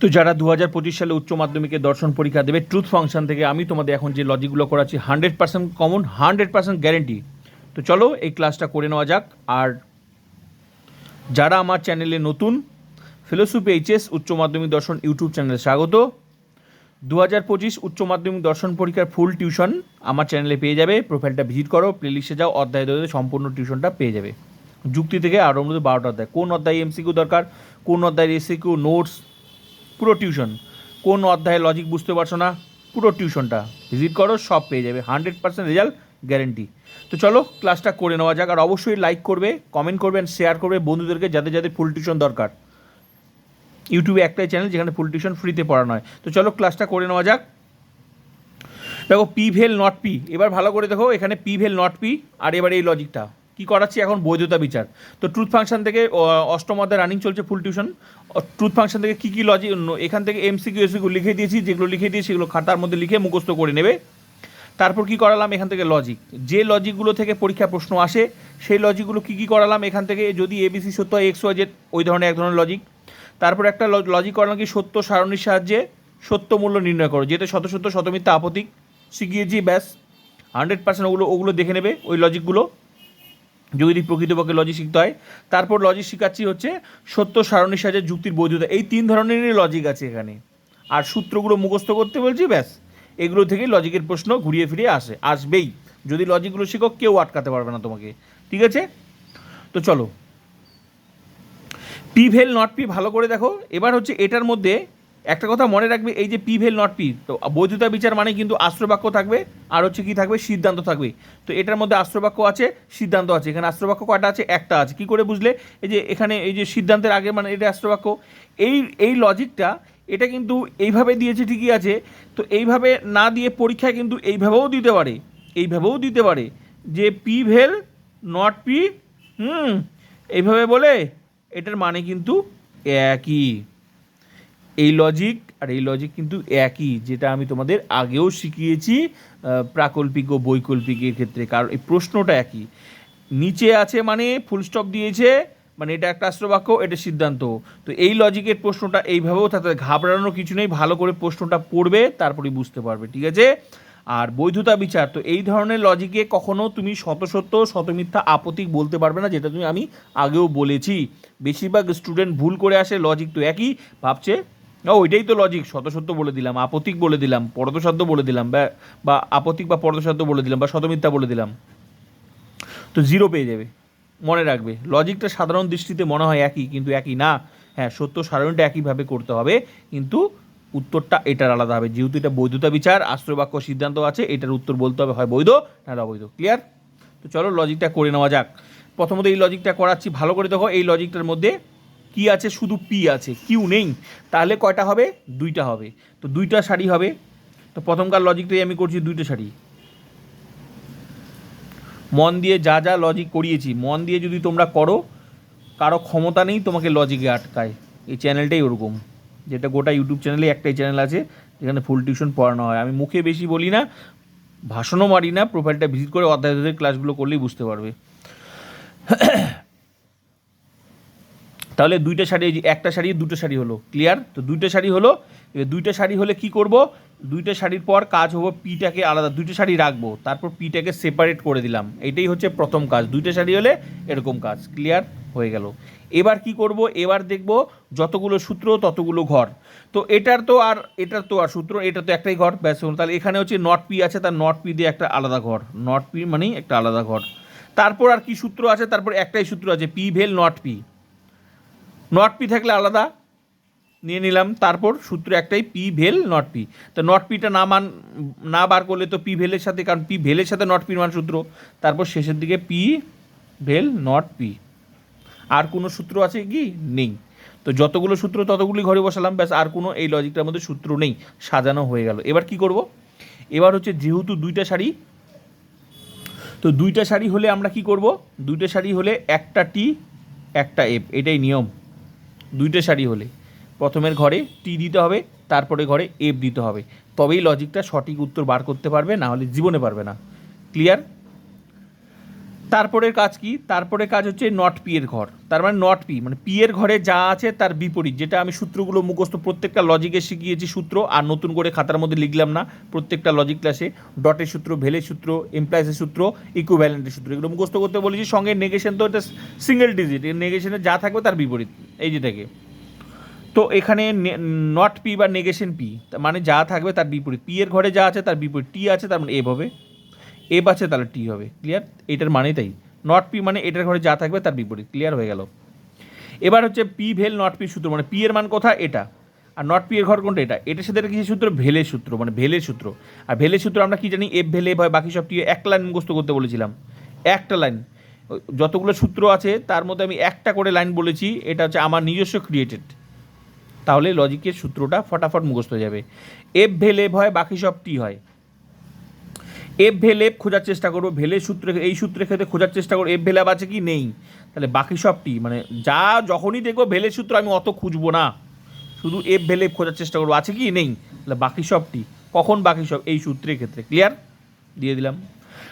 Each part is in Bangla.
তো যারা দু হাজার পঁচিশ সালে উচ্চ মাধ্যমিকে দর্শন পরীক্ষা দেবে ট্রুথ ফাংশন থেকে আমি তোমাদের এখন যে লজিকগুলো করাচ্ছি hundred percent common hundred percent guarantee তো চলো এই ক্লাসটা করে নেওয়া যাক। আর যারা আমার চ্যানেলে নতুন ফিলোসফি এইচএস উচ্চ মাধ্যমিক দর্শন ইউটিউব চ্যানেলে স্বাগত। দু হাজার পঁচিশ উচ্চ মাধ্যমিক দর্শন পরীক্ষার ফুল টিউশন আমার চ্যানেলে পেয়ে যাবে। প্রোফাইলটা ভিজিট করো প্লেলিস্টে যাও, অধ্যায় ধরে সম্পূর্ণ টিউশনটা পেয়ে যাবে। যুক্তি থেকে আরও মধ্যে বারোটা অধ্যায়। কোন অধ্যায় এমসিকিউ দরকার? কোন অধ্যায়ের এসিকিউ নোটস পুরো টিউশন কোন অধ্যায়ে লজিক বুঝতে পারছ না, পুরো টিউশনটা ভিজিট করো, সব পেয়ে যাবে। হান্ড্রেড পার্সেন্ট রেজাল্ট গ্যারেন্টি তো চলো ক্লাসটা করে নেওয়া যাক। আর অবশ্যই লাইক করবে কমেন্ট করবেন শেয়ার করবে বন্ধুদেরকে যাদের যাদের ফুল টিউশন দরকার। ইউটিউবে একটাই চ্যানেল যেখানে ফুল টিউশন ফ্রিতে পড়ানো হয় তো চলো ক্লাসটা করে নেওয়া যাক। দেখো পি ভেল নট পি এবার ভালো করে দেখো, এখানে পি ভেল নট পি আর এবার এই লজিকটা কি করাচ্ছি এখন? বৈধতা বিচার। তো ট্রুথ ফাংশন থেকে অষ্টম অধ্যায় রানিং চলছে ফুল টিউশন ট্রুথ ফাংশন থেকে কী কী লজিক এখান থেকে এমসিকিউ এসিকিউ লিখে দিয়েছি, যেগুলো লিখে দিয়েছি সেগুলো খাতার মধ্যে লিখে মুখস্থ করে নেবে। তারপর কি করালাম? এখান থেকে লজিক যে লজিকগুলো থেকে পরীক্ষা প্রশ্ন আসে, সেই লজিকগুলো কী কী করালাম? এখান থেকে যদি এবিসি সত্য হয় এক্স ওয়াই ওই ধরনের এক ধরনের লজিক তারপর একটা লজিক করালাম কি? সত্য সারণীর সাহায্যে সত্য মূল্য নির্ণয় করো। যেটা শত সত্য শতমিথ্যা আপতিক শিখিয়েছি, ব্যাস। হান্ড্রেড পার্সেন্ট ওগুলো ওগুলো দেখে নেবে, ওই লজিকগুলো যদি প্রকৃতপক্ষে লজিক শিখতে হয়, তারপর লজিক শেখাচ্ছি হচ্ছে সত্য সারণীর সাহায্যে যুক্তির বৈধতা। এই তিন ধরনেরই লজিক আছে এখানে। আর সূত্রগুলো মুখস্থ করতে বলছি, ব্যাস। এগুলো থেকেই লজিকের প্রশ্ন ঘুরিয়ে ফিরিয়ে আসে, আসবেই। যদি লজিকগুলো শিখো, কেউ আটকাতে পারবে না তোমাকে। ঠিক আছে? তো চলো। পি ভেল নট পি ভালো করে দেখো। এবার হচ্ছে এটার মধ্যে একটা কথা মনে রাখবে, এই যে পি ভেল নট পি, তো বৈধতা বিচার মানে কিন্তু আশ্রবাক্য থাকবে, আর হচ্ছে কি থাকবে, সিদ্ধান্ত থাকবে। তো এটার মধ্যে আশ্রবাক্য আছে, সিদ্ধান্ত আছে। এখানে আশ্রবাক্য কয়টা আছে? একটা আছে। কি করে বুঝলে? এই যে এখানে এই যে সিদ্ধান্তের আগে মানে এটা আশ্রবাক্য এই এই লজিকটা এটা কিন্তু এইভাবে দিয়েছে ঠিকই আছে, তো এইভাবে না দিয়ে পরীক্ষায় কিন্তু এইভাবেও দিতে পারে। এইভাবেও দিতে পারে। যে পি ভেল নট পি, হুম, এইভাবে বলে, এটার মানে কিন্তু একই। এই লজিক আর এই লজিক কিন্তু একই, যেটা আমি তোমাদের আগেও শিখিয়েছি প্রাকল্পিক ও বৈকল্পিকের ক্ষেত্রে। কারণ এই প্রশ্নটা একই। নিচে আছে মানে ফুল স্টপ দিয়েছে মানে এটা একটা আশ্রবাক্য, এটা সিদ্ধান্ত। তো এই লজিকের প্রশ্নটা এইভাবেও থাকতে। ঘাবড়ানোর কিছু নেই, ভালো করে প্রশ্নটা পড়বে, তারপরেই বুঝতে পারবে, ঠিক আছে? আর বৈধতা বিচার, তো এই ধরনের লজিকে কখনো তুমি শত সত্য শতমিথ্যা আপত্তিক বলতে পারবে না, যেটা তুমি আমি আগেও বলেছি। বেশিরভাগ স্টুডেন্ট ভুল করে আসে লজিক তো একই, ভাবছে ও ওইটাই তো লজিক শত সত্য বলে দিলাম আপতিক বলে দিলাম, পরদসাধ্য বলে দিলাম, বা- আপত্তিক বা পরদসাধ্য বলে দিলাম, বা শতমিথ্যা বলে দিলাম। তো জিরো পেয়ে যাবে, মনে রাখবে। লজিকটা সাধারণ দৃষ্টিতে মনে হয় একই, কিন্তু একই না। হ্যাঁ সত্য সারণীটা একইভাবে করতে হবে, কিন্তু উত্তরটা এটার আলাদা হবে। যেহেতু এটা বৈধতা বিচার, আশ্রয়বাক্য সিদ্ধান্ত আছে, এটার উত্তর বলতে হবে, হয় বৈধ নাহলে অবৈধ। ক্লিয়ার তো চলো লজিকটা করে নেওয়া যাক। প্রথমত এই লজিকটা করাচ্ছি, ভালো করে দেখো, এই লজিকটার মধ্যে কি আছে? শুধু পি আছে। কিউ নেই। তাহলে কয়টা হবে? দুইটা হবে। তো দুইটা শাড়ি হবে। তো প্রথমকার লজিকটাই আমি করছি দুইটা শাড়ি মন দিয়ে যা যা লজিক করিয়েছি, মন দিয়ে যদি তোমরা করো, কারও ক্ষমতা নেই তোমাকে লজিকে আটকায়। এই চ্যানেলটাই ওরকম। যেটা গোটা ইউটিউব চ্যানেলে একটাই চ্যানেল আছে, যেখানে ফুল টিউশন পড়ানো হয়। আমি মুখে বেশি বলি না, ভাষণও মারি না প্রোফাইলটা ভিজিট করে অধ্যায় ক্লাসগুলো করলেই বুঝতে পারবে। তাহলে দুইটা শাড়ি একটা শাড়ি, দুটো শাড়ি হলো ক্লিয়ার তো দুইটা শাড়ি হলো দুইটা শাড়ি হলে কি করব? দুইটা শাড়ির পর কাজ হব পিটাকে আলাদা, দুইটা শাড়ি রাখব, তারপর পিটাকে সেপারেট করে দিলাম। এটাই হচ্ছে প্রথম কাজ, দুইটা শাড়ি হলে এরকম কাজ ক্লিয়ার হয়ে গেল। এবার কি করব? এবার দেখব যতগুলো সূত্র, ততগুলো ঘর। তো এটার তো আর, এটার তো আর সূত্র, এটা তো একটাই ঘর, ব্যাস তাহলে এখানে হচ্ছে নট পি আছে, তার নট পি দিয়ে একটা আলাদা ঘর নট পি মানেই একটা আলাদা ঘর। তারপর আর কি সূত্র আছে? তারপর একটাই সূত্র আছে P vel not P not P থাকলে আলাদা। নিয়ে নিলাম, তারপর সূত্র একটাই পি ভেল নট পি তো নট পিটা না মান, না বার করলে তো পি ভেলের সাথে, কারণ পি ভেলের সাথে নট পির মান সূত্র। তারপর শেষের দিকে পি ভেল নট পি আর কোনো সূত্র আছে কি? নেই। তো যতগুলো সূত্র ততগুলি ঘরে বসালাম, ব্যাস আর কোনো এই লজিকটার মধ্যে সূত্র নেই। সাজানো হয়ে গেল। এবার কি করব? এবার হচ্ছে যেহেতু দুইটা শাড়ি তো দুইটা শাড়ি হলে আমরা কি করব? দুইটা শাড়ি হলে একটা টি একটা এফ এটাই নিয়ম। দুইটা শাড়ি হলে। প্রথমের ঘরে টি দিতে হবে, তারপরে ঘরে এফ দিতে হবে। তবেই লজিকটা সঠিক উত্তর বার করতে পারবে, না হলে জীবনে পারবে না। ক্লিয়ার তারপরের কাজ কি? তারপরে কাজ হচ্ছে নট পি এর ঘর। তার মানে নট পি মানে পি এর ঘরে যা আছে তার বিপরীত, যেটা আমি সূত্রগুলো মুখস্থ প্রত্যেকটা লজিকে শিখিয়েছি সূত্র, আর নতুন করে খাতার মধ্যে লিখলাম না, প্রত্যেকটা লজিক ক্লাসে ডটের সূত্র, ভেলের সূত্র এমপ্লাইসের সূত্র ইকুভ্যালেন্টের সূত্র, এগুলো মুখস্থ করতে বলেছি। সঙ্গে নেগেশন তো এটা সিঙ্গেল ডিজিট এর নেগেশনে যা থাকবে তার বিপরীত, এই যে থেকে তো এখানে নট পি বা নেগেশন পি মানে যা থাকবে তার বিপরীত। পি এর ঘরে যা আছে তার বিপরীত টি আছে তার মানে এ হবে এফ আছে তাহলে টি হবে ক্লিয়ার এটার মানে তাই। নট পি মানে এটার ঘরে যা থাকবে তার বিপরীত ক্লিয়ার হয়ে গেল। এবার হচ্ছে পি ভেল নট পি সূত্র মানে পি এর মান কোথা? এটা। আর নট পি এর ঘর কোনটা? এটা। এটার সাথে কিছু সূত্র? ভেলের সূত্র মানে ভেলের সূত্র। আর ভেলের সূত্র আমরা কি জানি? এফ ভেলে হয় বাকি সব টি একটা লাইন মুখস্থ করতে বলেছিলাম। একটা লাইন। যতগুলো সূত্র আছে, তার মধ্যে আমি একটা করে লাইন বলেছি, এটা হচ্ছে আমার নিজস্ব ক্রিয়েটেড তাহলে লজিকের সূত্রটা ফটাফট মুখস্থ হয়ে যাবে। এফ ভেলে হয় বাকি সব টি হয়। এফ ভেল এফ খোঁজার চেষ্টা করব ভেলের সূত্রে, এই সূত্রের ক্ষেত্রে খোঁজার চেষ্টা করব এফ ভেলাব আছে কি? নেই। তাহলে বাকি সবটি মানে যা যখনই দেখব ভেলের সূত্র আমি অত খুঁজবো না। শুধু এফ ভেলে এফ খোঁজার চেষ্টা করব, আছে কি? নেই। তাহলে বাকি সবটি, কখন বাকি সব, এই সূত্রের ক্ষেত্রে ক্লিয়ার দিয়ে দিলাম।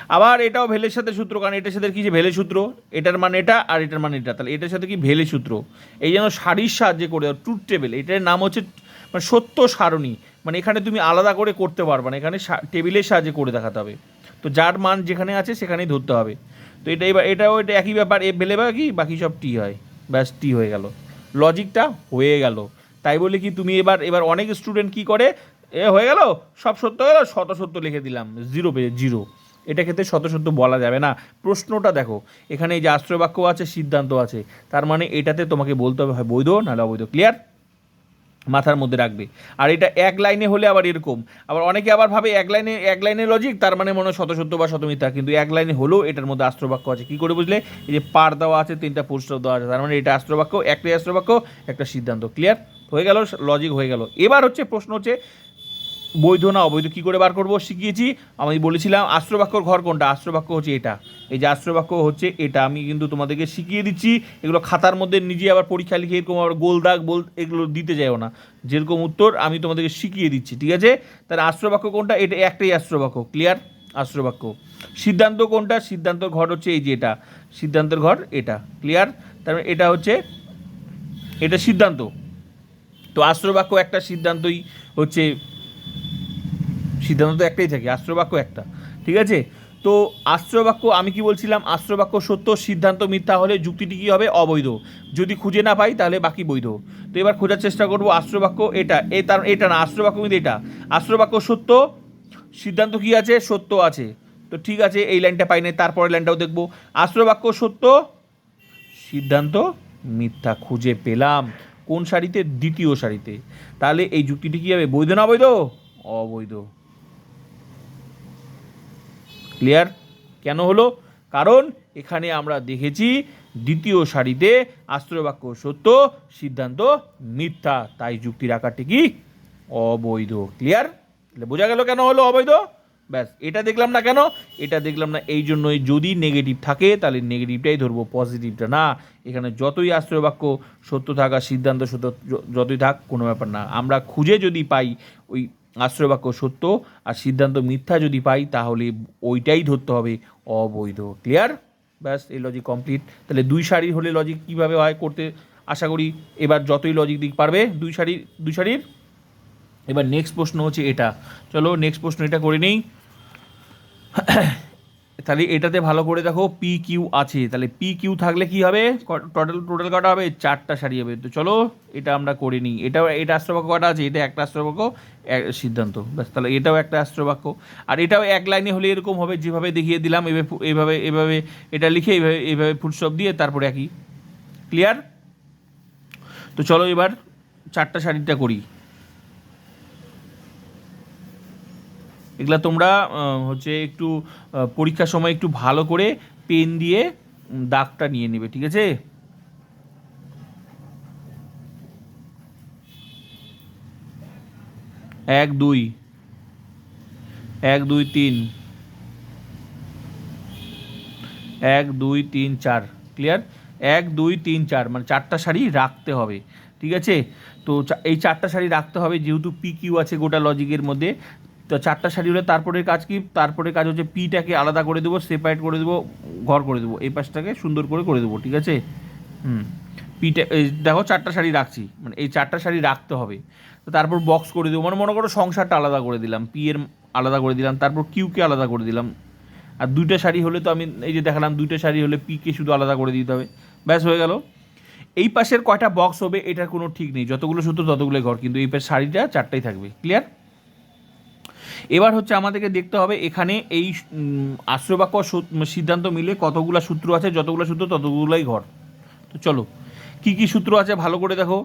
আবার এটাও ভেলের সাথে সূত্র, কারণ এটার সাথে কি যে ভেলে সূত্র? এটার মানে এটা আর এটার মানে এটা। তাহলে এটার সাথে কি ভেলে সূত্র? এই যেন সারির সাহায্যে করে, ট্রুথ টেবিল, এটার নাম হচ্ছে মানে সত্য সারণী। মানে এখানে তুমি আলাদা করে করতে পারবে না। এখানে টেবিলের সাহায্যে করে দেখাতে হবে। তো যার মান যেখানে আছে সেখানেই ধরতে হবে। তো এটা এবার, এটাও এটা একই ব্যাপার। এ ভেলে বা কি? বাকি সব টি হয়। ব্যাস, টি হয়ে গেল। লজিকটা হয়ে গেল। তাই বলে কি তুমি এবার এবার অনেক স্টুডেন্ট কি করে? এ হয়ে গেল? সব সত্য হয়ে গেল? শত সত্য লিখে দিলাম। জিরো পেয়ে জিরো এটা ক্ষেত্রে শত সত্য বলা যাবে না। প্রশ্নটা দেখো। এখানে এই যে আশ্রয় বাক্য আছে, সিদ্ধান্ত আছে। তার মানে এটাতে তোমাকে বলতে হবে হয় বৈধ, নাহলে অবৈধ। ক্লিয়ার মাথার মধ্যে রাখবে। আর এটা এক লাইনে হলে আবার এরকম। আবার অনেকে আবার ভাবে এক লাইনে এক লাইনে লজিক তার মানে মনে হয় শত বা শতমিথ্যা। কিন্তু এক লাইনে হলেও এটার মধ্যে আস্ত্রবাক্য আছে। কী করে বুঝলে? এই যে পার দেওয়া আছে, তিনটা পোস্টার দেওয়া আছে। তার মানে এটা আস্ত্রবাক্য, একটাই আস্ত্রবাক্য, একটা সিদ্ধান্ত। ক্লিয়ার হয়ে গেল লজিক হয়ে গেল। এবার হচ্ছে প্রশ্ন হচ্ছে বৈধ না অবৈধ কী করে বার করব শিখিয়েছি। আমি বলেছিলাম, আশ্রবাক্যর ঘর কোনটা? আশ্রবাক্য হচ্ছে এটা। এই যে আশ্রবাক্য হচ্ছে এটা, আমি কিন্তু তোমাদেরকে শিখিয়ে দিচ্ছি। এগুলো খাতার মধ্যে নিজে আবার পরীক্ষা লিখে এরকম আবার গোল দাগ বল, এগুলো দিতে যাও না। যেরকম উত্তর আমি তোমাদেরকে শিখিয়ে দিচ্ছি, ঠিক আছে? তাহলে আশ্রবাক্য কোনটা? এটা একটাই আশ্রবাক্য ক্লিয়ার আশ্রবাক্য। সিদ্ধান্ত কোনটা? সিদ্ধান্তর ঘর হচ্ছে এই যে এটা। সিদ্ধান্তের ঘর এটা ক্লিয়ার তার মানে এটা হচ্ছে, এটা সিদ্ধান্ত। তো আশ্রবাক্য একটা সিদ্ধান্তই হচ্ছে সিদ্ধান্ত তো একটাই থাকে আশ্রবাক্য একটা, ঠিক আছে? তো আশ্রবাক্য আমি কি বলছিলাম? আশ্রবাক্য সত্য, সিদ্ধান্ত মিথ্যা হলে যুক্তিটি কী হবে? অবৈধ। যদি খুঁজে না পাই, তাহলে বাকি বৈধ। তো এবার খোঁজার চেষ্টা করব আশ্রবাক্য এটা, এ তার, এটা না আশ্রবাক্য কিন্তু এটা। আশ্রবাক্য সত্য, সিদ্ধান্ত কি আছে? সত্য আছে। তো ঠিক আছে, এই লাইনটা পাই নাই তারপরে লাইনটাও দেখব। আশ্রবাক্য সত্য, সিদ্ধান্ত মিথ্যা, খুঁজে পেলাম। কোন সারিতে? দ্বিতীয় সারিতে। তাহলে এই যুক্তিটি কী হবে? বৈধ না অবৈধ? অবৈধ। ক্লিয়ার? কেন হলো? কারণ এখানে আমরা দেখেছি দ্বিতীয় সারিতে আশ্রয়বাক্য সত্য, সিদ্ধান্ত মিথ্যা। তাই যুক্তির আকারটি কি? অবৈধ। ক্লিয়ার? তাহলে বোঝা গেল কেন হলো অবৈধ? ব্যাস, এটা দেখলাম না কেন? এটা দেখলাম না, এই জন্যই যদি নেগেটিভ থাকে, তাহলে নেগেটিভটাই ধরবো পজিটিভটা না। এখানে যতই আশ্রয় বাক্য সত্য থাকা সিদ্ধান্ত সত্য যতই থাক, কোনো ব্যাপার না। আমরা খুঁজে যদি পাই ওই আশ্রয় বাক্য সত্য আর সিদ্ধান্ত মিথ্যা যদি পাই, তাহলে ওইটাই ধরতে হবে অবৈধ। ক্লিয়ার ব্যাস, এই লজিক কমপ্লিট তাহলে দুই সারির হলে লজিক কীভাবে হয় করতে আশা করি এবার যতই লজিক দিক পারবে, দুই সারির দুই সারির। এবার নেক্সট প্রশ্ন হচ্ছে এটা। চলো নেক্সট প্রশ্ন এটা করে নেই। তাহলে এটাতে ভালো করে দেখো পি কিউ আছে। তাহলে পি কিউ থাকলে কি হবে? টোটাল টোটাল কটা হবে? চারটা সারি হবে তো চলো, এটা আমরা করে নিই। এটাও, এটা আশ্রবাক্য কটা আছে? এটা একটা আশ্রবাক্য সিদ্ধান্ত। ব্যাস, তাহলে এটাও একটা আশ্রবাক্য আর এটাও এক লাইনে হলে এরকম হবে, যেভাবে দেখিয়ে দিলাম, এভাবে এভাবে এটা লিখে এইভাবে এইভাবে ফুটসব দিয়ে তারপরে একই। ক্লিয়ার তো চলো এবার চারটা শাড়িটা করি। এগুলা তোমরা হচ্ছে একটু পরীক্ষার সময় একটু ভালো করে পেন দিয়ে দাগটা নিয়ে নেবে, ঠিক আছে? এক, দুই। এক, দুই, তিন। এক, দুই, তিন, চার। ক্লিয়ার এক, দুই, তিন, চার। মানে চারটা শাড়ি রাখতে হবে, ঠিক আছে? তো এই চারটা শাড়ি রাখতে হবে, যেহেতু পি কিউ আছে গোটা লজিকের মধ্যে তো চারটা শাড়ি হলে তারপরে কাজ কি? তারপরে কাজ হচ্ছে পিটাকে আলাদা করে দেবো সেপারেট করে দেবো, ঘর করে দেবো। এই পাশটাকে সুন্দর করে করে দেবো, ঠিক আছে? হুম। পিটা এই দেখো চারটা শাড়ি রাখছি মানে এই চারটা শাড়ি রাখতে হবে। তো তারপর বক্স করে দেবো মানে মনে করো সংসারটা আলাদা করে দিলাম পি এর আলাদা করে দিলাম, তারপর কিউকে আলাদা করে দিলাম। আর দুইটা শাড়ি হলে তো আমি, এই যে দেখালাম, দুইটা শাড়ি হলে পিকে শুধু আলাদা করে দিতে হবে। ব্যাস, হয়ে গেল। এই পাশের কয়টা বক্স হবে, এটার কোনো ঠিক নেই। যতগুলো সূত্র ততগুলো ঘর, কিন্তু এই পাশের শাড়িটা চারটাই থাকবে। ক্লিয়ার এবার হচ্ছে আমাদেরকে দেখতে হবে এখানে এই সূ- সিদ্ধান্ত মিলে কতগুলো সূত্র আছে, যতগুলো সূত্র ততগুলোই ঘর। তো চলো, কি কি সূত্র আছে ভালো করে দেখো।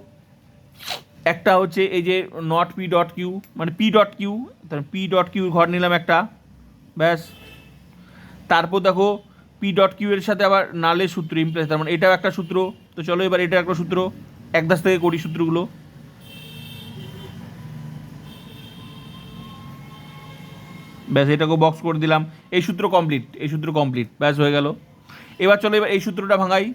একটা হচ্ছে এই যে নট পি ডট কিউ মানে পি ডট কিউ তাহলে পি ডট কিউ ঘর নিলাম একটা, ব্যাস। তারপর দেখো পি ডট কিউ এর সাথে আবার নালের সূত্র ইমপ্রেস তার মানে এটাও একটা সূত্র। তো চলো এবার এটা একটা সূত্র এক দাস থেকে করি সূত্রগুলো। ব্যাস এটাকে বক্স করে দিলাম। এই সূত্র কমপ্লিট এই সূত্র কমপ্লিট ব্যাস হয়ে গেল। এবার চলো, এবার এই সূত্রটা ভাঙাই।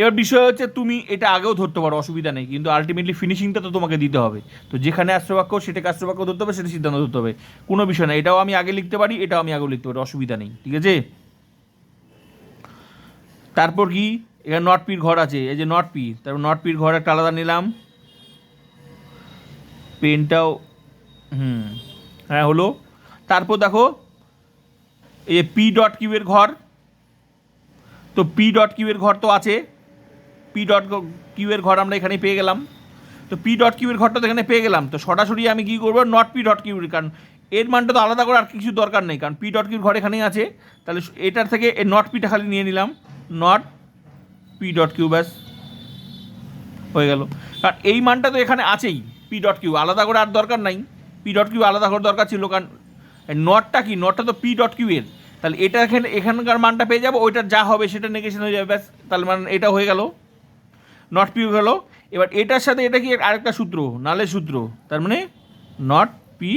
এবার বিষয় হচ্ছে, তুমি এটা আগেও ধরতে পারো, অসুবিধা নেই। কিন্তু আলটিমেটলি ফিনিশিংটা তো তোমাকে দিতে হবে। তো যেখানে আশ্রবাক্য সেটাকে আশ্রবাক্য ধরতে হবে, সেটা সিদ্ধান্ত ধরতে হবে। কোনো বিষয় না, এটাও আমি আগে লিখতে পারি, এটাও আমি আগেও লিখতে পারি, অসুবিধা নেই, ঠিক আছে? তারপর কি? এখানে নট পির ঘর আছে, এই যে নট পি তারপর নট পির ঘর একটা আলাদা নিলাম। পেনটাও হুম হ্যাঁ হলো। তারপর দেখো এই পি ডট কিউ এর ঘর। তো পি ডট কিউ এর ঘর তো আছে। পি ডট কিউ এর ঘর আমরা এখানে পেয়ে গেলাম। তো পি ডট কিউ এর ঘরটা তো এখানে পেয়ে গেলাম। তো সরাসরি আমি কী করব? নট পি ডট কিউ কারণ এর মানটা তো আলাদা করে আর কিছু দরকার নেই। কারণ পি ডট কিউর ঘর এখানেই আছে। তাহলে এটার থেকে এই নট পিটা খালি নিয়ে নিলাম। নট পি ডট কিউ ব্যাস। হয়ে গেল। কারণ এই মানটা তো এখানে আছেই পি ডট কিউ আলাদা করে আর দরকার নাই। পি ডট কিউ আলাদা করে দরকার ছিল, কারণ নটটা কি? নটটা তো পি ডট কিউ এর তাহলে এটা এখানে, এখানকার মানটা পেয়ে যাব ওইটার যা হবে সেটা নেগেশন হয়ে যাবে, ব্যাস। তাহলে মানে এটা হয়ে গেল। নট পি গেল। এবার এটার সাথে এটা কি আরেকটা সূত্র? নালের সূত্র। তার মানে নট পি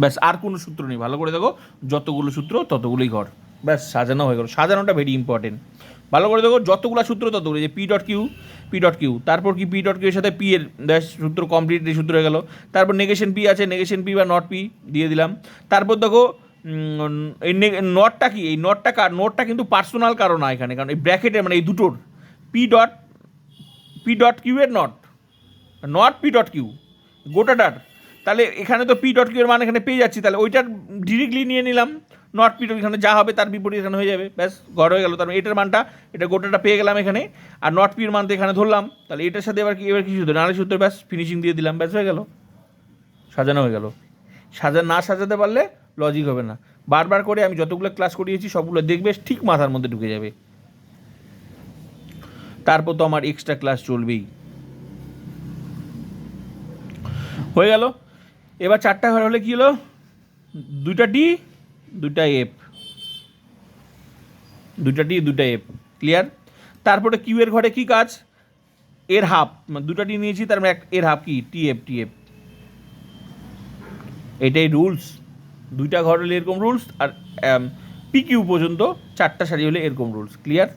ব্যাস, আর কোনো সূত্র নেই। ভালো করে দেখো, যতগুলো সূত্র ততগুলোই ঘর। ব্যাস, সাজানো হয়ে গেল। সাজানোটা ভেরি ইম্পর্টেন্ট ভালো করে দেখো, যতগুলো সূত্র ততগুলো যে P dot Q P dot Q তারপর কি পি ডট কিউ এর সাথে পি এর ব্যাস সূত্র কমপ্লিট এই সূত্র হয়ে গেল। তারপর নেগেশন পি আছে নেগেশন পি বা নট পি দিয়ে দিলাম। তারপর দেখো এই নটটা কি? এই নটটা কার নোটটা কিন্তু পার্সোনাল কারণ না এখানে, কারণ এই ব্র্যাকেটের মানে এই দুটোর। P dot P dot Q এর not not P dot Q গোটাটার। তাহলে এখানে তো পি ডট কিউ এর মান এখানে পেয়ে যাচ্ছি, তাহলে ওইটার ডিরেক্টলি নিয়ে নিলাম। নট পি ডট এখানে যা হবে তার বিপরীত এখানে হয়ে যাবে। ব্যাস ঘর হয়ে গেল। তারপর এটার মানটা, এটা গোটাটা পেয়ে গেলাম এখানে। আর নট পির মান তো এখানে ধরলাম। তাহলে এটার সাথে এবার কি এবার কি সূত্র? নালে সূত্র, ব্যাস ফিনিশিং দিয়ে দিলাম। ব্যাস, হয়ে গেল। সাজানো হয়ে গেল। সাজা, না সাজাতে পারলে লজিক হবে না। বারবার করে আমি যতগুলো ক্লাস করিয়েছি, সবগুলো দেখবে, ঠিক মাথার মধ্যে ঢুকে যাবে। তারপর তো আমার এক্সট্রা ক্লাস চলবেই। হয়ে গেল। এবার চারটা ঘর হলে কি হলো? দুইটা ডি দুইটা এফ দুইটা ডি দুইটা এফ ক্লিয়ার তারপরে কিউ এর ঘরে কি কাজ? এর হাফ দুটা ডি নিয়েছি, তার মানে এর হাফ কি? টি এফ টি এফ এটাই রুলস দুইটা ঘর হলে এরকম রুলস আর পি কিউ পর্যন্ত চারটা শাড়ি হলে এরকম রুলস ক্লিয়ার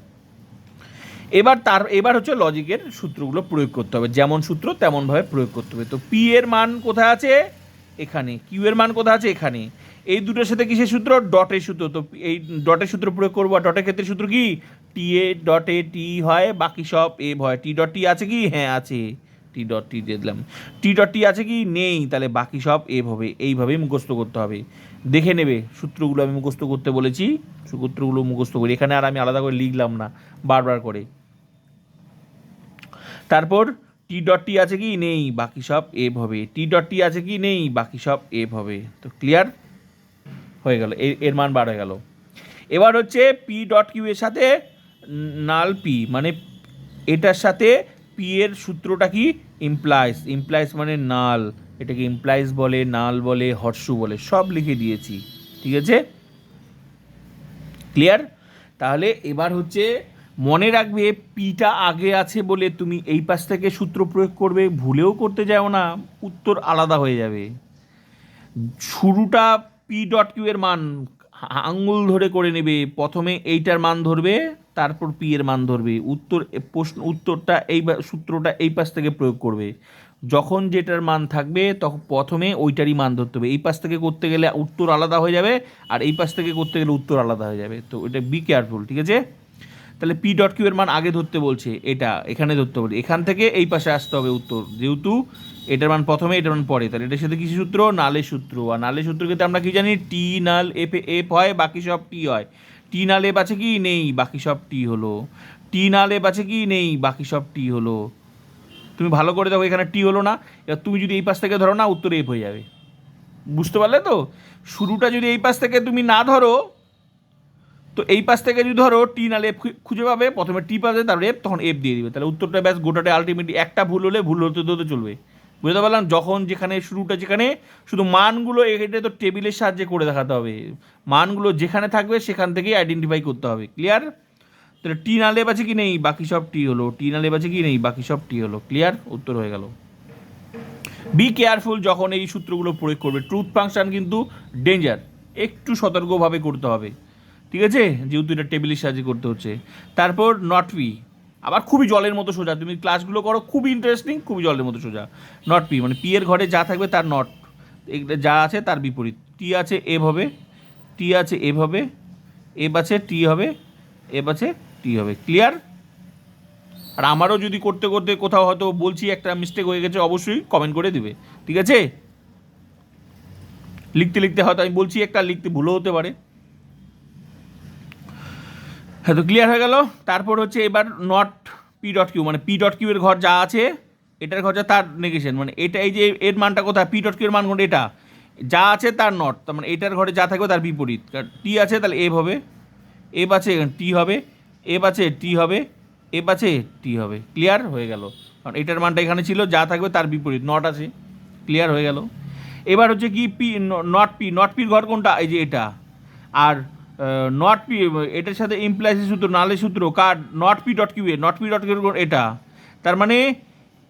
এবার তার, এবার হচ্ছে লজিকের সূত্রগুলো প্রয়োগ করতে হবে। যেমন সূত্র, তেমনভাবে প্রয়োগ করতে হবে। তো পি এর মান কোথায় আছে? এখানে। কিউ এর মান কোথায় আছে? এখানে। এই দুটোর সাথে কিসের সূত্র? ডটের সূত্র। তো এই ডটের সূত্র প্রয়োগ করব ডটের ক্ষেত্রে সূত্র কি? টি এ ডটে টি হয়, বাকি সব এ হয় টি ডট টি আছে কি? হ্যাঁ আছে। টি ডট টি দিলাম। টি ডট টি আছে কি? নেই। তাহলে বাকি সব এভ হবে এইভাবেই মুখস্থ করতে হবে। দেখে নেবে, সূত্রগুলো আমি মুখস্থ করতে বলেছি। সূত্রগুলো মুখস্থ করি। এখানে আর আমি আলাদা করে লিখলাম না, বারবার করে। তারপর টি ডট টি আছে কি? নেই। বাকি সব এভ হবে টি ডট টি আছে কি? নেই। বাকি সব এভ হবে তো ক্লিয়ার হয়ে গেল এর মান বার হয়ে গেল। এবার হচ্ছে পি ডট কিউ এর সাথে নাল পি মানে এটার সাথে পি এর সূত্রটা কি? ইমপ্লাইজ ইমপ্লাইজ মানে নাল, এটাকে ইমপ্লাইজ বলে, নাল বলে, হর্ষু বলে, সব লিখে দিয়েছি, ঠিক আছে? ক্লিয়ার তাহলে এবার হচ্ছে মনে রাখবে পিটা আগে আছে বলে তুমি এই পাশ থেকে সূত্র প্রয়োগ করবে, ভুলেও করতে যাও না, উত্তর আলাদা হয়ে যাবে। শুরুটা পি ডট কিউ এর মান আঙ্গুল ধরে করে নেবে। প্রথমে এইটার মান ধরবে, তারপর পি এর মান ধরবে। উত্তর প্রশ্ন, উত্তরটা এই সূত্রটা এই পাশ থেকে প্রয়োগ করবে। যখন যেটার মান থাকবে, তখন প্রথমে ওইটারই মান ধরতে হবে। এই পাশ থেকে করতে গেলে উত্তর আলাদা হয়ে যাবে, আর এই পাশ থেকে করতে গেলে উত্তর আলাদা হয়ে যাবে। তো এটা বি কেয়ারফুল ঠিক আছে? তাহলে পি ডট কিউ এর মান আগে ধরতে বলছে, এটা এখানে ধরতে বলছে এখান থেকে এই পাশে আসতে হবে উত্তর। যেহেতু এটার মান প্রথমে, এটার মান পরে। তাহলে এটার সাথে কিছু সূত্র? নালের সূত্র। আর নালের সূত্র ক্ষেত্রে আমরা কি জানি? টি নাল এফ এফ হয়, বাকি সব টি হয়। টি নাল এফ আছে কি? নেই, বাকি সব টি হলো। টি নাল এফ আছে কি? নেই, বাকি সব টি হলো। তুমি ভালো করে দেখো, এখানে টি হলো না। এবার তুমি যদি এই পাশ থেকে ধরো না, উত্তর এফ হয়ে যাবে। বুঝতে পারলে তো? শুরুটা যদি এই পাশ থেকে তুমি না ধরো, তো এই পাশ থেকে যদি ধরো টি নালে এফ খুঁজে পাবে। প্রথমে টি পাবে, তারপরে এফ তখন এফ দিয়ে দিবে। তাহলে উত্তরটা ব্যাস গোটাটা আলটিমেটলি একটা ভুল হলে ভুল হতে হতে চলবে। বুঝতে পারলাম? যখন যেখানে, শুরুটা যেখানে, শুধু মানগুলো এটা তো টেবিলের সাহায্যে করে দেখাতে হবে। মানগুলো যেখানে থাকবে, সেখান থেকেই আইডেন্টিফাই করতে হবে। ক্লিয়ার তাহলে টি না লেব আছে কি নেই? বাকি সব টি হলো। টি না লেব আছে কি নেই? বাকি সব টি হলো। ক্লিয়ার উত্তর হয়ে গেল। বি কেয়ারফুল যখন এই সূত্রগুলো প্রয়োগ করবে। ট্রুথ ফাংশন কিন্তু ডেঞ্জার একটু সতর্কভাবে করতে হবে। ঠিক আছে? যেহেতু এটা টেবিলের সাহায্যে করতে হচ্ছে। তারপর নট পি আবার খুবই জলের মতো সোজা। তুমি ক্লাসগুলো করো, খুবই ইন্টারেস্টিং খুবই জলের মতো সোজা। নট পি মানে পি এর ঘরে যা থাকবে তার নট যা আছে তার বিপরীত। টি আছে এভ হবে টি আছে এভ হবে এব আছে টি হবে এব আছে টি হবে। ক্লিয়ার আর আমারও যদি করতে করতে কোথাও হয়তো বলছি একটা মিস্টেক হয়ে গেছে, অবশ্যই কমেন্ট করে দিবে। ঠিক আছে? লিখতে লিখতে হয়তো আমি বলছি একটা, লিখতে ভুলও হতে পারে। হ্যাঁ তো ক্লিয়ার হয়ে গেল। তারপর হচ্ছে এবার নট পি ডট কিউ মানে পি ডট কিউ এর ঘর যা আছে, এটার ঘর যা তার নেগেশন মানে এটা এই যে এর মানটা কোথায়? পি ডট কিউ এর মান কোনটা? এটা। যা আছে তার নট তার মানে এটার ঘরে যা থাকবে তার বিপরীত। টি আছে তাহলে এভ হবে এব আছে টি হবে এব আছে টি হবে এব আছে টি হবে। ক্লিয়ার হয়ে গেল। কারণ এটার মানটা এখানে ছিল, যা থাকবে তার বিপরীত নট আছে। ক্লিয়ার হয়ে গেল। এবার হচ্ছে কি পি নট পি নট পির ঘর কোনটা? এই যে এটা। আর নট পি এটার সাথে ইমপ্লাইসি সূত্র, নালে সূত্র, কার নট পি ডট কিউ এ নট পি ডট কিউ এটা। তার মানে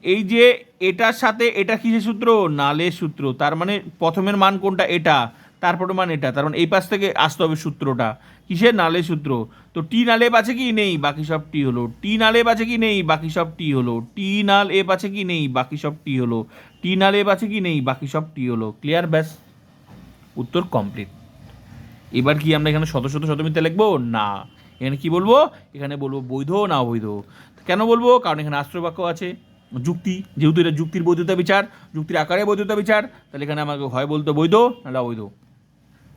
এই যে এটার সাথে এটা কিসের সূত্র? নালে সূত্র। তার মানে প্রথমের মান কোনটা? এটা। তারপরে মান এটা। তার মানে এই পাশ থেকে আসতে হবে সূত্রটা। কিসের? নালে সূত্র। তো টি নালেব আছে কি? নেই। বাকি সব টি হলো। টি নালেব আছে কি? নেই। বাকি সব টি হলো। টি নাল এব আছে কি? নেই। বাকি সব টি হলো। টি নালেব আছে কি? নেই। বাকি সব টি হলো। ক্লিয়ার ব্যাস। উত্তর কমপ্লিট এবার কি আমরা এখানে শত শত শতমিতে লিখব? না। এখানে কি বলব? এখানে বলব বৈধ না অবৈধ। কেন বলব? কারণ এখানে আশ্রবাক্য আছে। যুক্তি, যেহেতু এটা যুক্তির বৈধতা বিচার, যুক্তির আকারে বৈধতা বিচার, তাহলে এখানে আমাকে হয় বলতে বৈধ নাহলে অবৈধ।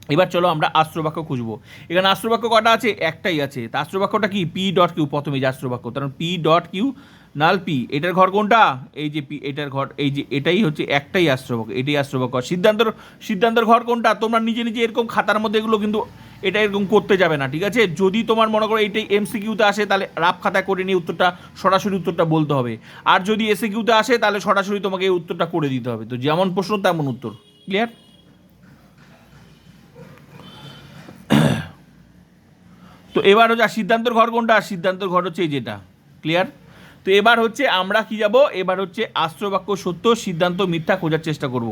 এবার চলো আমরা আশ্রবাক্য খুঁজবো। এখানে আশ্রবাক্য কটা আছে? একটাই আছে। তা আশ্রবাক্যটা কি? পি ডট কিউ প্রথমে যে আশ্রবাক্য কারণ পি ডট কিউ নাল পি, এটার ঘর কোনটা? এই যে পি, এটার ঘর, এই যে এটাই হচ্ছে একটাই আশ্রবক, এটাই আশ্রবক ঘর। সিদ্ধান্তর সিদ্ধান্তর ঘর কোনটা? তোমরা নিজে নিজে এরকম খাতার মধ্যে এগুলো কিন্তু এটা এরকম করতে যাবে না, ঠিক আছে? যদি তোমার মনে করো এইটাই এমসিকিউতে আসে, তাহলে রাফ খাতা করে নিয়ে উত্তরটা, সরাসরি উত্তরটা বলতে হবে। আর যদি এসে কিউতে আসে, তাহলে সরাসরি তোমাকে এই উত্তরটা করে দিতে হবে। তো যেমন প্রশ্ন, তেমন উত্তর। ক্লিয়ার তো এবার হচ্ছে সিদ্ধান্তর ঘর কোনটা? সিদ্ধান্তর ঘর হচ্ছে এই যেটা। ক্লিয়ার তো এবার হচ্ছে আমরা কি যাব? এবার হচ্ছে আশ্রবাক্য সত্য, সিদ্ধান্ত মিথ্যা খোঁজার চেষ্টা করব।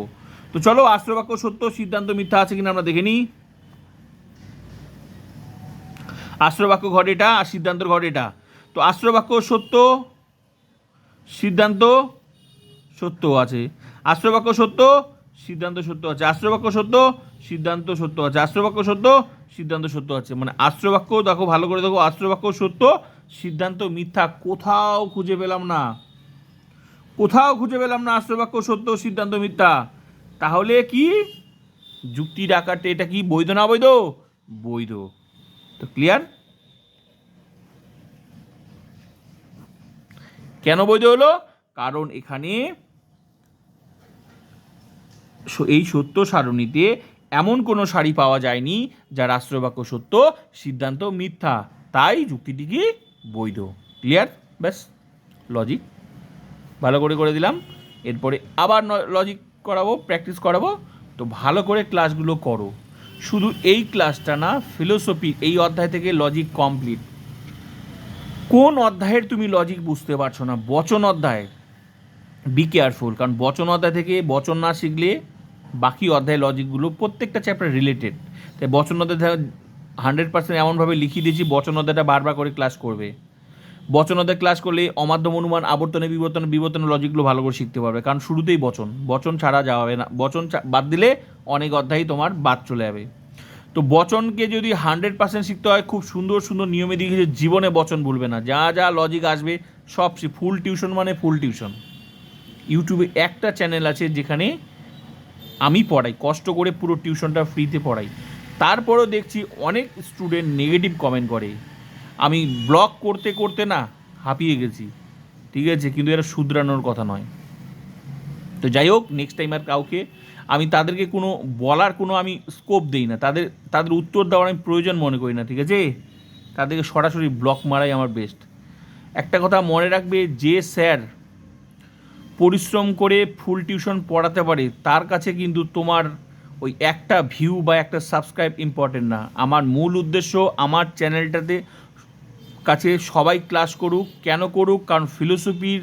তো চলো আশ্রবাক্য সত্য, সিদ্ধান্ত মিথ্যা আছে কিনা আমরা দেখে নিই। আশ্রবাক্য ঘর এটা আর সিদ্ধান্তর ঘর এটা। তো আশ্রবাক্য সত্য, সিদ্ধান্ত সত্য আছে। আশ্রবাক্য সত্য, সিদ্ধান্ত সত্য আছে। আশ্রবাক্য সত্য, সিদ্ধান্ত সত্য আছে। আশ্রবাক্য সত্য, সিদ্ধান্ত সত্য আছে। মানে আশ্রবাক্য দেখো, ভালো করে দেখো। আশ্রবাক্য সত্য সিদ্ধান্ত মিথ্যা, কোথাও খুঁজে পেলাম না। কোথাও খুঁজে পেলাম না আশ্রবাক্য সত্য, সিদ্ধান্ত মিথ্যা। তাহলে কি? যুক্তির আকারটা এটা কি, বৈধ না বৈধ? বৈধ। তো ক্লিয়ার কেন বৈধ হলো? কারণ এখানে এই সত্য সারণীতে এমন কোনো শাড়ি পাওয়া যায়নি যার রাষ্ট্রবাক্য সত্য, সিদ্ধান্ত মিথ্যা। তাই যুক্তিটি কি? বৈধ। ক্লিয়ার ব্যাস লজিক ভালো করে করে দিলাম। এরপরে আবার লজিক করাবো প্র্যাকটিস করাবো। তো ভালো করে ক্লাসগুলো করো। শুধু এই ক্লাসটা না ফিলোসফি এই অধ্যায় থেকে লজিক কমপ্লিট কোন অধ্যায়ের তুমি লজিক বুঝতে পারছ না? বচন অধ্যায়। বি কেয়ারফুল কারণ বচন অধ্যায় থেকে বচন না শিখলে বাকি অধ্যায় লজিকগুলো প্রত্যেকটা চ্যাপ্টার রিলেটেড তাই বচন অধ্যায় হান্ড্রেড পার্সেন্ট এমনভাবে লিখিয়ে দিয়েছি বচন অধ্যায়টা বারবার করে ক্লাস করবে। বচনদের ক্লাস করলে অমাধ্যম অনুমান, আবর্তনে বিবর্তনে বিবর্তনের লজিকগুলো ভালো করে শিখতে পারবে। কারণ শুরুতেই বচন বচন ছাড়া যাওয়া হবে না। বচন বাদ দিলে অনেক অধ্যায়ই তোমার বাদ চলে যাবে। তো বচনকে যদি হান্ড্রেড পার্সেন্ট শিখতে হয়, খুব সুন্দর সুন্দর নিয়মে দিয়েছে জীবনে বচন ভুলবে না। যা যা লজিক আসবে, সব ফুল টিউশন মানে ফুল টিউশন ইউটিউবে একটা চ্যানেল আছে যেখানে আমি পড়াই, কষ্ট করে পুরো টিউশনটা ফ্রিতে পড়াই। তারপরেও দেখছি অনেক স্টুডেন্ট নেগেটিভ কমেন্ট করে। আমি ব্লগ করতে করতে না হাঁপিয়ে গেছি। ঠিক আছে, কিন্তু এটা শুধরানোর কথা নয়। তো যাই হোক নেক্সট টাইম আর কাউকে আমি তাদেরকে কোনো বলার কোনো আমি স্কোপ দিই না। তাদের তাদের উত্তর দেওয়ার আমি প্রয়োজন মনে করি না, ঠিক আছে? তাদেরকে সরাসরি ব্লক মারাই আমার বেস্ট একটা কথা মনে রাখবে, যে স্যার পরিশ্রম করে ফুল টিউশন পড়াতে পারে, তার কাছে কিন্তু তোমার ওই একটা ভিউ বা একটা সাবস্ক্রাইব ইম্পর্টেন্ট না। আমার মূল উদ্দেশ্য আমার চ্যানেলটাতে কাছে সবাই ক্লাস করুক, কেন করুক, কারণ ফিলোসফির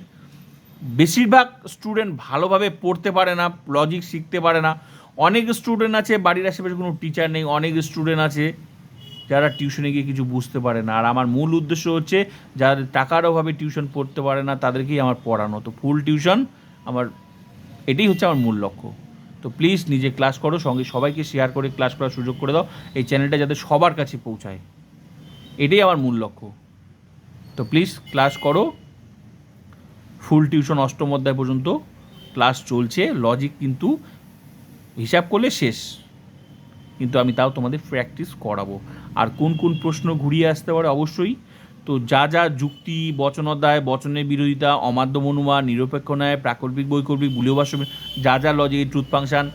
বেশিরভাগ স্টুডেন্ট ভালোভাবে পড়তে পারে না লজিক শিখতে পারে না। অনেক স্টুডেন্ট আছে, বাড়ির আশেপাশে কোনো টিচার নেই, অনেক স্টুডেন্ট আছে যারা টিউশনে গিয়ে কিছু বুঝতে পারে না। আর আমার মূল উদ্দেশ্য হচ্ছে যারা টাকার অভাবে টিউশন পড়তে পারে না, তাদেরকেই আমার পড়ানো। তো ফুল টিউশন আমার, এটাই হচ্ছে আমার মূল লক্ষ্য। তো প্লিজ নিজে ক্লাস করো, সঙ্গে সবাইকে শেয়ার করে ক্লাস করার সুযোগ করে দাও। এই চ্যানেলটা যাতে সবার কাছে পৌঁছায়। এটাই আমার মূল লক্ষ্য। তো প্লিজ ক্লাস করো। ফুল টিউশন অষ্টম অধ্যায় পর্যন্ত ক্লাস চলছে। লজিক কিন্তু হিসাব করলে শেষ। কিন্তু আমি তাও তোমাদের প্র্যাকটিস করাবো। আর কোন কোন প্রশ্ন ঘুরিয়ে আসতে পারে অবশ্যই তো যা যা যুক্তি, বচন অধ্যায়, বচনের বিরোধিতা, অমাধ্যম অনুমান, নিরপেক্ষ ন্যায়, প্রাকল্পিক বৈকল্পিক বুলীয় ভাষ্য যা যা লজিক ট্রুথ ফাংশান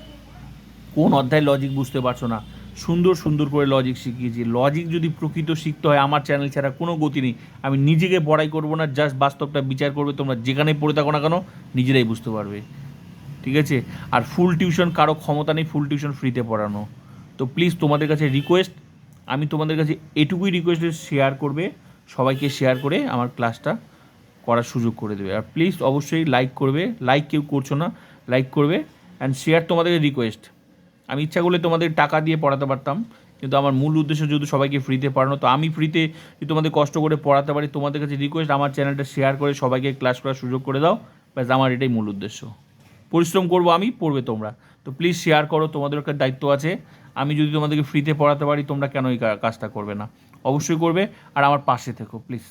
কোন অধ্যায় লজিক বুঝতে পারছ না? সুন্দর সুন্দর করে লজিক শিখিয়েছি। লজিক যদি প্রকৃত শিখতে হয়, আমার চ্যানেল ছাড়া কোনো গতি নেই। আমি নিজেকে বড়াই করব না জাস্ট বাস্তবটা বিচার করবে, তোমরা যেখানে পড়ে থাকো না কেন, নিজেরাই বুঝতে পারবে। ঠিক আছে? আর ফুল টিউশন কারও ক্ষমতা নেই ফুল টিউশন ফ্রিতে পড়ানো। তো প্লিজ তোমাদের কাছে রিকোয়েস্ট আমি তোমাদের কাছে এটুকুই রিকোয়েস্ট শেয়ার করবে। সবাইকে শেয়ার করে আমার ক্লাসটা করার সুযোগ করে দেবে। আর প্লিজ অবশ্যই লাইক করবে। লাইক কেউ করছ না লাইক করবে। অ্যান্ড শেয়ার তোমাদের রিকোয়েস্ট আমি ইচ্ছা করলে তোমাদের টাকা দিয়ে পড়াতে পারতাম, কিন্তু আমার মূল উদ্দেশ্য যেহেতু সবাইকে ফ্রিতে পড়ানো, তো আমি ফ্রিতে যদি তোমাদের কষ্ট করে পড়াতে পারি, তোমাদের কাছে রিকোয়েস্ট আমার চ্যানেলটা শেয়ার করে সবাইকে ক্লাস করার সুযোগ করে দাও। ব্যাস, আমার এটাই মূল উদ্দেশ্য। পরিশ্রম করব আমি, পড়বে তোমরা। তো প্লিজ শেয়ার করো, তোমাদের একটা দায়িত্ব আছে। আমি যদি তোমাদেরকে ফ্রিতে পড়াতে পারি, তোমরা কেন এই কাজটা করবে না? অবশ্যই করবে আর আমার পাশে থেকো প্লিজ